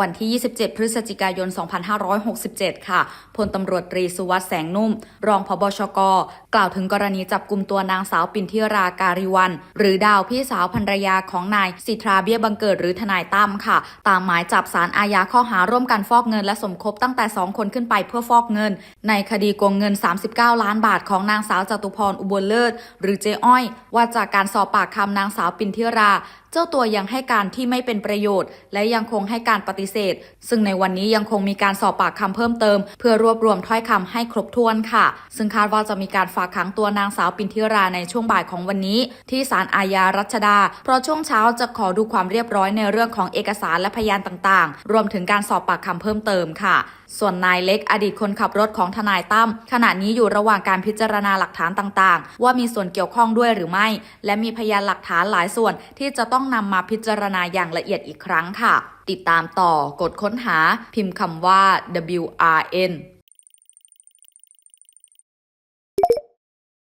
วันที่ 27 พฤศจิกายน 2567 ค่ะ พลตำรวจตรีสุวัสด์แสงนุ่ม รองพบชก กล่าวถึงกรณีจับกลุ่มตัวนางสาวปินทิราการิวัน หรือดาวพี่สาวภรรยาของนายสิทราเบี้ยบังเกิดหรือทนายตั้มค่ะ ตามหมายจับสารอาญาข้อหาร่วมกันฟอกเงินและสมคบตั้งแต่ 2 คนขึ้นไปเพื่อฟอกเงิน ในคดีโกงเงิน 39 ล้านบาทของนางสาวจตุพรอุบลเลิศ หรือเจ๊อ้อย ว่าจากการสอบปากคำนางสาวปินทิราเจ้าตัวยังให้การที่ไม่เป็นประโยชน์ และยังคงให้การปฏิเสธ ซึ่งในวันนี้ยังคงมีการสอบปากคำเพิ่มเติม เพื่อรวบรวมถ้อยคำให้ครบถ้วนค่ะ ซึ่งคาดว่าจะมีการฝากขังตัวนางสาวปินทิราในช่วงบ่ายของวันนี้ ที่ศาลอาญารัชดา เพราะช่วงเช้าจะขอดูความเรียบร้อยในเรื่องของเอกสารและพยานต่างๆ รวมถึงการสอบปากคำเพิ่มเติมค่ะส่วนนายเล็กอดีตคนขับรถของทนายตั้มขณะนี้อยู่ระหว่างการพิจารณาหลักฐานต่างๆ ว่ามีส่วนเกี่ยวข้องด้วยหรือไม่ และมีพยานหลักฐานหลายส่วนที่จะต้ององนำมาพิจารณาอย่างละเอียดอีกครั้งค่ะ ติดตามต่อกดค้นหาพิมพ์คำว่า WRN